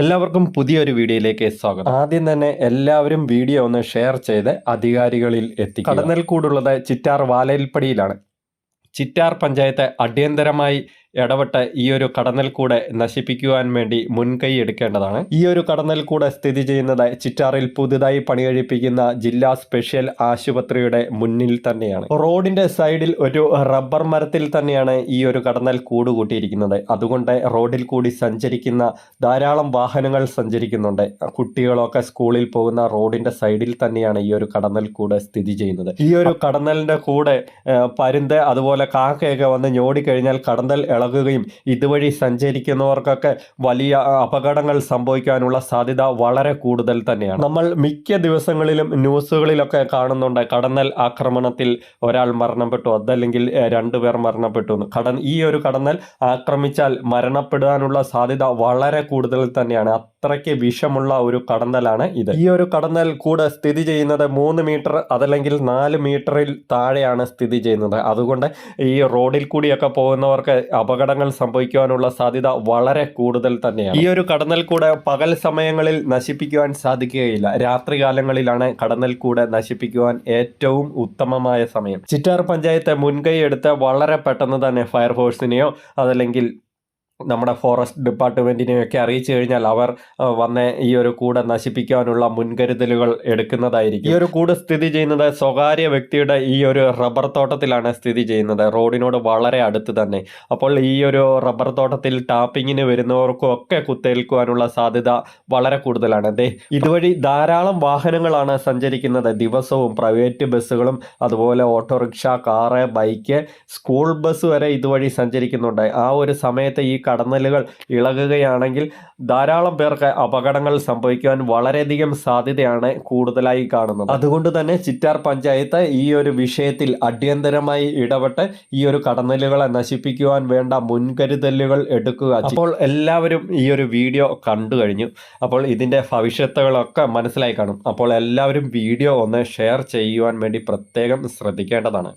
എല്ലാവർക്കും പുതിയൊരു വീഡിയോയിലേക്ക് സ്വാഗതം. ആദ്യം തന്നെ എല്ലാവരും വീഡിയോ ഒന്ന് ഷെയർ ചെയ്ത് അധികാരികളിൽ എത്തി കടന്നൽ കൂടുള്ളത് ചിറ്റാർ വാലയിൽപ്പടിയിലാണ്. ചിറ്റാർ പഞ്ചായത്ത് അടിയന്തരമായി ഇടപെട്ട് ഈ ഒരു കടന്നൽ കൂടെ നശിപ്പിക്കുവാൻ വേണ്ടി മുൻകൈ എടുക്കേണ്ടതാണ്. ഈ ഒരു കടന്നൽ കൂടെ സ്ഥിതി ചെയ്യുന്നത് ചിറ്റാറിൽ പുതുതായി പണികഴിപ്പിക്കുന്ന ജില്ലാ സ്പെഷ്യൽ ആശുപത്രിയുടെ മുന്നിൽ തന്നെയാണ്. റോഡിന്റെ സൈഡിൽ ഒരു റബ്ബർ മരത്തിൽ തന്നെയാണ് ഈ ഒരു കടന്നൽ കൂട് കൂട്ടിയിരിക്കുന്നത് അതുകൊണ്ട് റോഡിൽ കൂടി സഞ്ചരിക്കുന്ന ധാരാളം വാഹനങ്ങൾ സഞ്ചരിക്കുന്നുണ്ട്. കുട്ടികളൊക്കെ സ്കൂളിൽ പോകുന്ന റോഡിന്റെ സൈഡിൽ തന്നെയാണ് ഈ ഒരു കടന്നൽ കൂടെ സ്ഥിതി ചെയ്യുന്നത്. ഈ ഒരു കടന്നലിന്റെ കൂടെ പരുന്ത് അതുപോലെ കാക്കയൊക്കെ വന്ന് ഞോടിക്കഴിഞ്ഞാൽ കടന്നൽ ഇളകുകയും ഇതുവഴി സഞ്ചരിക്കുന്നവർക്കൊക്കെ വലിയ അപകടങ്ങൾ സംഭവിക്കാനുള്ള സാധ്യത വളരെ കൂടുതൽ തന്നെയാണ് നമ്മൾ മിക്ക ദിവസങ്ങളിലും ന്യൂസുകളിലൊക്കെ കാണുന്നുണ്ട് കടന്നൽ ആക്രമണത്തിൽ ഒരാൾ മരണപ്പെട്ടു അതല്ലെങ്കിൽ രണ്ടുപേർ മരണപ്പെട്ടു. കടൻ ഈ ഒരു കടന്നൽ ആക്രമിച്ചാൽ മരണപ്പെടാനുള്ള സാധ്യത വളരെ കൂടുതൽ തന്നെയാണ് അത്രയ്ക്ക് വിഷമുള്ള ഒരു കടന്നലാണ് ഇത്. ഈ ഒരു കടന്നൽ കൂടെ സ്ഥിതി ചെയ്യുന്നത് മൂന്ന് മീറ്റർ അതല്ലെങ്കിൽ നാല് മീറ്ററിൽ താഴെയാണ് സ്ഥിതി ചെയ്യുന്നത്. അതുകൊണ്ട് ഈ റോഡിൽ കൂടിയൊക്കെ പോകുന്നവർക്ക് അപകടങ്ങൾ സംഭവിക്കുവാനുള്ള സാധ്യത വളരെ കൂടുതൽ തന്നെയാണ്. ഈ ഒരു കടന്നൽ കൂടെ പകൽ സമയങ്ങളിൽ നശിപ്പിക്കുവാൻ സാധിക്കുകയില്ല. രാത്രികാലങ്ങളിലാണ് കടന്നൽ കൂടെ നശിപ്പിക്കുവാൻ ഏറ്റവും ഉത്തമമായ സമയം. ചിറ്റാർ പഞ്ചായത്ത് മുൻകൈ എടുത്ത് വളരെ പെട്ടെന്ന് തന്നെ ഫയർഫോഴ്സിനെയോ അതല്ലെങ്കിൽ നമ്മുടെ ഫോറസ്റ്റ് ഡിപ്പാർട്ട്മെന്റിനെയൊക്കെ അറിയിച്ചു കഴിഞ്ഞാൽ അവർ വന്ന് ഈ ഒരു കൂട് നശിപ്പിക്കാനുള്ള മുൻകരുതലുകൾ എടുക്കുന്നതായിരിക്കും. ഈ ഒരു കൂട് സ്ഥിതി ചെയ്യുന്നത് സ്വകാര്യ വ്യക്തിയുടെ ഈ ഒരു റബ്ബർ തോട്ടത്തിലാണ് സ്ഥിതി ചെയ്യുന്നത്. റോഡിനോട് വളരെ അടുത്ത് തന്നെ. അപ്പോൾ ഈ ഒരു റബ്ബർ തോട്ടത്തിൽ ടാപ്പിങ്ങിന് വരുന്നവർക്കും ഒക്കെ കുത്തേൽക്കുവാനുള്ള സാധ്യത വളരെ കൂടുതലാണ്. അതെ ഇതുവഴി ധാരാളം വാഹനങ്ങളാണ് സഞ്ചരിക്കുന്നത്. ദിവസവും പ്രൈവറ്റ് ബസ്സുകളും അതുപോലെ auto rickshaw car bike school bus വരെ ഇതുവഴി സഞ്ചരിക്കുന്നുണ്ട്. ആ ഒരു സമയത്ത് ഈ കടന്നലുകൾ ഇളകുകയാണെങ്കിൽ ധാരാളം പേർക്ക് അപകടങ്ങൾ സംഭവിക്കുവാൻ വളരെയധികം സാധ്യതയാണ് കൂടുതലായി കാണുന്നത്. അതുകൊണ്ട് തന്നെ ചിറ്റാർ പഞ്ചായത്ത് ഈ ഒരു വിഷയത്തിൽ അടിയന്തരമായി ഇടപെട്ട് ഈ ഒരു കടന്നലുകളെ നശിപ്പിക്കുവാൻ വേണ്ട മുൻകരുതലുകൾ എടുക്കുക അപ്പോൾ എല്ലാവരും ഈ ഒരു വീഡിയോ കണ്ടു കഴിഞ്ഞു. അപ്പോൾ ഇതിന്റെ ഭവിഷ്യത്തുകളൊക്കെ മനസ്സിലായി കാണും. അപ്പോൾ എല്ലാവരും വീഡിയോ ഒന്ന് ഷെയർ ചെയ്യുവാൻ വേണ്ടി പ്രത്യേകം ശ്രദ്ധിക്കേണ്ടതാണ്.